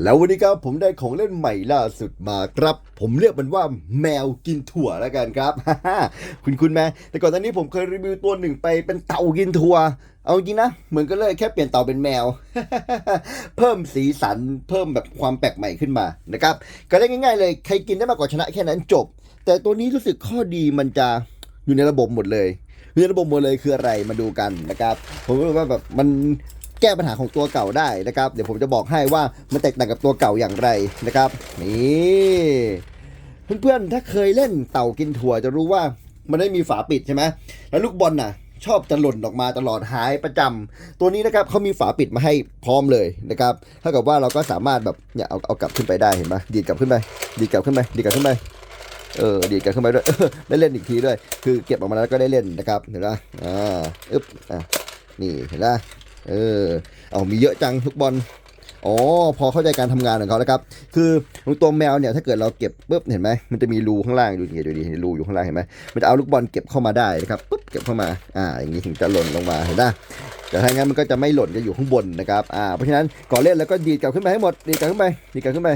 แล้ววันนี้ครับผมได้ของเล่นใหม่ล่าสุดมาครับ ผมเรียกมันว่าแมวกินถั่วแล้วกันครับ คุณคุณแม่แต่ก่อนหน้านี้ผมเคยรีวิวตัวหนึ่งไปเป็นเต่ากินถั่ว เอาจริงนะ เหมือนกันเลยแค่เปลี่ยนเต่าเป็นแมว เพิ่มสีสันเพิ่มแบบความแปลกใหม่ขึ้นมานะครับก็ได้ง่าย ๆ เลยใครกินได้มากกว่าชนะแค่นั้นจบ แต่ตัวนี้รู้สึกข้อดีมันจะอยู่ในระบบหมดเลยอยู่ในระบบหมดเลยคืออะไรมาดูกันนะครับผมรู้ว่าแบบมัน แก้ปัญหาของตัวเก่าได้นะครับ เดี๋ยวผมจะบอกให้ว่ามันแตกต่างกับตัวเก่าอย่างไรนะครับ นี่เพื่อนๆถ้าเคยเล่นเต่ากินถั่วจะรู้ว่ามันไม่มีฝาปิดใช่ไหมแล้วลูกบอลน่ะชอบจะหล่นออกมาตลอดหายประจำตัวนี้นะครับเขามีฝาปิดมาให้พร้อมเลยนะครับถ้ากับว่าเราก็สามารถแบบเนี่ยเอาเอากลับขึ้นไปได้เห็นไหมดีดกลับขึ้นไปดีดกลับขึ้นไปดีดกลับขึ้นไปเออดีดกลับขึ้นไปด้วยได้เล่นอีกทีด้วย คือเก็บออกมาแล้วก็ได้เล่นนะครับเห็นไหมอ่าอึ๊บอะนี่เห็นไหม เออ เอามีเยอะจังทุกบอลอ๋อพอเข้าใจการทำงานของเขาแล้วครับ คือตัวแมวเนี่ยถ้าเกิดเราเก็บปุ๊บเห็นไหมมันจะมีรูข้างล่างดูดิดูดิรูอยู่ข้างล่างเห็นไหมมันจะเอาลูกบอลเก็บเข้ามาได้นะครับปุ๊บเก็บเข้ามาอ่าอย่างนี้ถึงจะหล่นลงมาเห็นไหมแต่ถ้างั้นมันก็จะไม่หล่นจะอยู่ข้างบนนะครับอ่าเพราะฉะนั้นก่อนเล่นแล้วก็ดีดกลับขึ้นไปให้หมดดีดกลับขึ้นไปดีดกลับขึ้นไป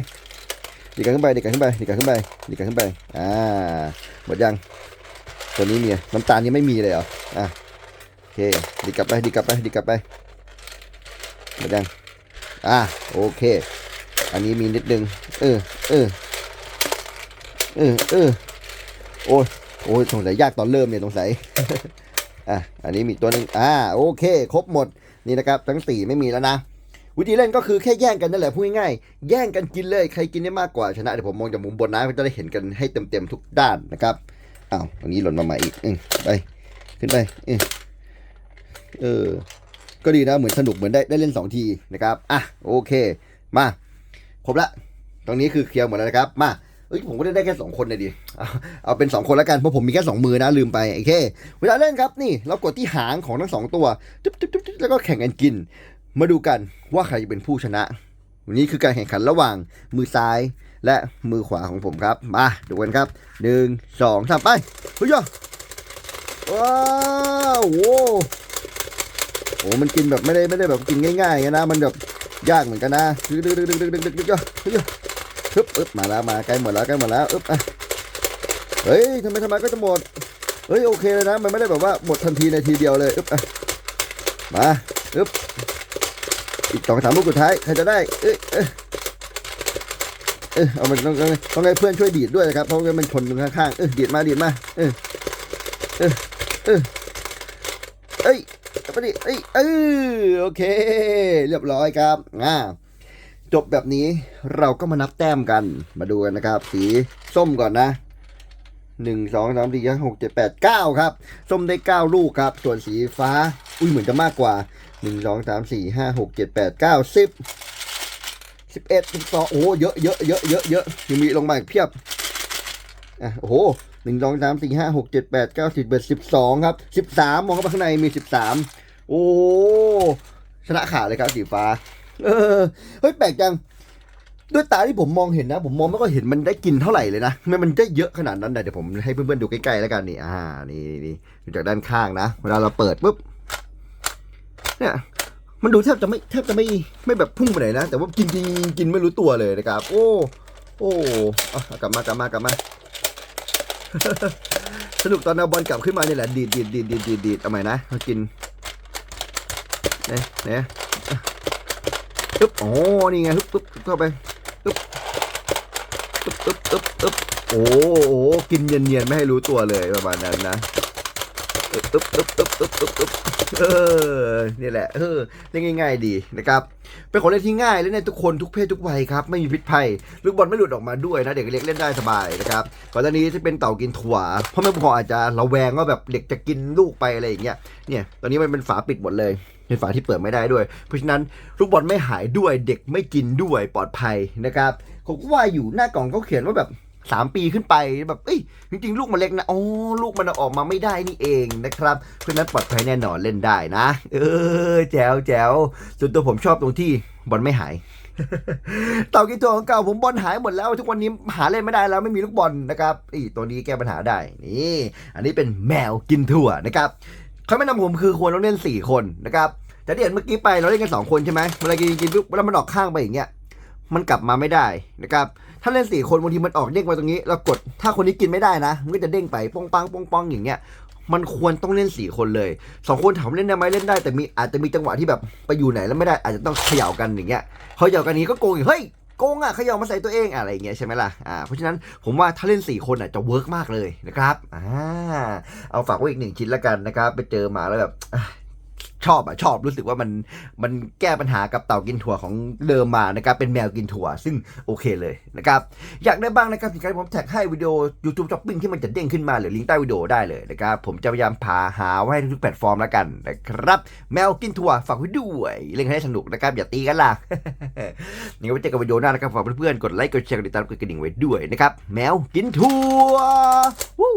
ดีดกลับขึ้นไปดีดกลับขึ้นไปดีดกลับขึ้นไปดีดกลับขึ้นไปอ่าหมดยังตัวนี้มีน้ำตาลยังไม่มีเลยเหรออะโอเคดีดกลับไปดีดกลับไปดีดกลับไป หมดยังอ่าโอเค อันนี้มีนิดนึง เออ เออ เออ เออ โอ้ยโอ้ยสงสัยยากตอนเริ่มเนี่ยสงสัยอะ อันนี้มีตัวหนึ่งอ่า โอเค ครบหมด นี่นะครับ ทั้งสี่ไม่มีแล้วนะ วิธีเล่นก็คือแค่แย่งกันนั่นแหละพูดง่ายๆ แย่งกันกินเลย ใครกินได้มากกว่าชนะ เดี๋ยวผมมองจากมุมบนนะจะได้เห็นกันให้เต็มๆทุกด้านนะครับ อ้าว อันนี้หล่นมาใหม่อีก อืไป ขึ้นไป เออเออ ก็ดีนะเหมือนสนุกเหมือนได้ได้เล่นสองทีนะครับอะโอเค มาครบละตรงนี้คือเคลียร์หมดแล้วนะครับ มาเอ้ยผมก็ได้แค่สองคนเลยดิเอาเอาเป็นสองคนแล้วกันเพราะผมมีแค่สองมือนะลืมไปโอเค เวลาเล่นครับนี่เรากดที่หางของทั้งสองตัวจุ๊บจุ๊บจุ๊บแล้วก็แข่งกันกิน มาดูกันว่าใครจะเป็นผู้ชนะวันนี้คือการแข่งขันระหว่างมือซ้ายและมือขวาของผมครับ มาดูกันครับหนึ่งสองสามไปเฮ้ยว้าวโว้ อ้มันกินแบบไม่ได้ไม่ได้แบบกินง่ายๆนะ มันแบบยากเหมือนกันนะดึกดึกดึกดึกดึกดึกดึกดึกดึกฮึบอึบมาแล้วมาใกล้หมดแล้วใกล้หมดแล้วอึบอะเฮ้ยทำไมทำไมก็จะหมดเฮ้ยโอเคเลยนะมันไม่ได้แบบว่าหมดทันทีในทีเดียวเลยอึบอะมาอึบอีกสองสามลูกสุดท้ายใครจะได้เอ้ยเอ้ยเออเอามันต้องต้องต้องให้เพื่อนช่วยดีดด้วยนะครับเพราะว่ามันชนตรงข้างๆเออดีดมาดีดมาเออเออเออเอ้ ยเอาไปดิเอ้ยเออโอเค เรียบร้อยครับอ่าจบแบบนี้เราก็มานับแต้มกันมาดูกันนะครับ สีส้มก่อนนะหนึ่งสองสามสี่ห้าหกเจ็ดแปดเก้าครับ ส้มได้เก้าลูกครับ ส่วนสีฟ้า อุ้ยเหมือนจะมากกว่าหนึ่งสองสามสี่ห้าหกเจ็ดแปดเก้าสิบสิบเอ็ดสิบสองโอ้เยอะเยอะเยอะเยอะเยอะยังมีลงมาอีกเพียบอะโอ้โหหนึ่งสองสามสี่ห้าหกเจ็ดแปดเก้าสิบเอ็ดสิบสองครับสิบสามมองเข้าไปข้างในมีสิบสาม โอ้ชนะขาดเลยครับสีฟ้า เออเฮ้ยแปลกจัง ด้วยตาที่ผมมองเห็นนะ ผมมองไม่ก็เห็นมันได้กินเท่าไหร่เลยนะไม่มันได้เยอะขนาดนั้นนะเดี๋ยวผมให้เพื่อนๆดูใกล้ๆแล้วกันนี่อ่านี่นี่ดูจากด้านข้างนะเวลาเราเปิดปุ๊บเนี่ยมันดูแทบจะไม่แทบจะไม่ไม่แบบพุ่งไปไหนนะ แต่ว่ากินกินกินไม่รู้ตัวเลยนะครับ โอ้โอ้กลับมากลับมากลับมาสนุกตอนเอาบอลกลับขึ้นมาเนี่ยแหละดีดดีดดีดดีดดีดดีดเอาใหม่นะมากิน เนี่ยเนี่ยปึ๊บโอ้นี่ไงปึ๊บปึ๊บปึ๊บเข้าไปปึ๊บปึ๊บปึ๊บปึ๊บปึ๊บโอ้โหกินเนียนๆไม่ให้รู้ตัวเลยประมาณนั้นนะ ปึ๊บปึ๊บปึ๊บปึ๊บปึ๊บปึ๊บปึ๊บเออนี่แหละเออเล่นง่าย ๆ ดีนะครับเป็นของเล่นที่ง่ายเล่นได้ทุกคนทุกเพศทุกวัยครับไม่มีพิษภัยลูกบอลไม่หลุดออกมาด้วยนะเด็กเล็กเล่นได้สบายนะครับก่อนหน้านี้ที่เป็นเต่ากินถั่วพ่อแม่ผู้ปกครองอาจจะระแวงว่าแบบเด็กจะกินลูกไปอะไรอย่างเงี้ยเนี่ยตอนนี้มันเป็นฝาปิดหมดเลยเป็นฝาที่เปิดไม่ได้ด้วย เพราะฉะนั้นลูกบอลไม่หายด้วยเด็กไม่กินด้วยปลอดภัยนะครับผมก็ว่าอยู่หน้ากล่องเขาเขียนว่าแบบ สามปีขึ้นไปแบบเอ้ยจริงๆ ลูกมันเล็กนะอ๋อลูกมันออกมาไม่ได้นี่เองนะครับเพราะนั้นปลอดภัยแน่นอนเล่นได้นะ เออแจ๋วแจ๋วส่วนตัวผมชอบตรงที่บอลไม่หายเต่ากินตัวของเก่าผมบอลหายหมดแล้ว ทุกวันนี้หาเล่นไม่ได้แล้วไม่มีลูกบอลนะครับอีตัวนี้แก้ปัญหาได้นี่อันนี้เป็นแมวกินถั่วนะครับคำแนะนำผมคือควรต้องเล่นสี่คนนะครับแต่ที่เห็นเมื่อกี้ไปเราเล่นกันสองคนใช่ไหมเวลากินกินปุ๊บแล้วมันออกข้างไปอย่างเงี้ยมันกลับมาไม่ได้นะครับ ถ้าเล่นสี่คนบางทีมันออกเด้งมาตรงนี้แล้วกดถ้าคนนี้กินไม่ได้นะ มันก็จะเด้งไปปองปังปองปังอย่างเงี้ยมันควรต้องเล่นสี่คนเลยสองคนถามเล่นได้ไหมเล่นได้แต่มีอาจจะมีจังหวะที่แบบไปอยู่ไหนแล้วไม่ได้อาจจะต้องเขย่ากันอย่างเงี้ยเขย่ากันนี้ก็โกงอีกเฮ้ยโกงอะเขย่ามาใส่ตัวเองอะไรอย่างเงี้ยใช่ไหมล่ะอ่าเพราะฉะนั้นผมว่าถ้าเล่นสี่คนอะจะเวิร์กมากเลยนะครับอ่าเอาฝากไว้อีกหนึ่งชิ้นละกันนะครับไปเจอมาแล้วแบบ ชอบอะชอบรู้สึกว่ามันมันแก้ปัญหากับเต่ากินถั่วของเดิมมานะครับเป็นแมวกินถั่ว ซึ่งโอเคเลยนะครับอยากได้บ้างนะครับสินค้าผมแท็กให้วิดีโอ YouTube Shopping ที่มันจะเด้งขึ้นมาหรือลิงก์ใต้วิดีโอได้เลยนะครับผมจะพยายามพาหาไว้ให้ทุกแพลตฟอร์มแล้วกันนะครับแมวกินถั่วฝากไว้ด้วยเล่นให้สนุกนะครับอย่าตีกันล่ะนี่ก็ไว้เจอกันวิดีโอหน้านะครับฝากเพื่อนๆกดไลค์กดแชร์กดติดตามกดกระดิ่งไว้ด้วยนะครับแมวกินถั่ววู้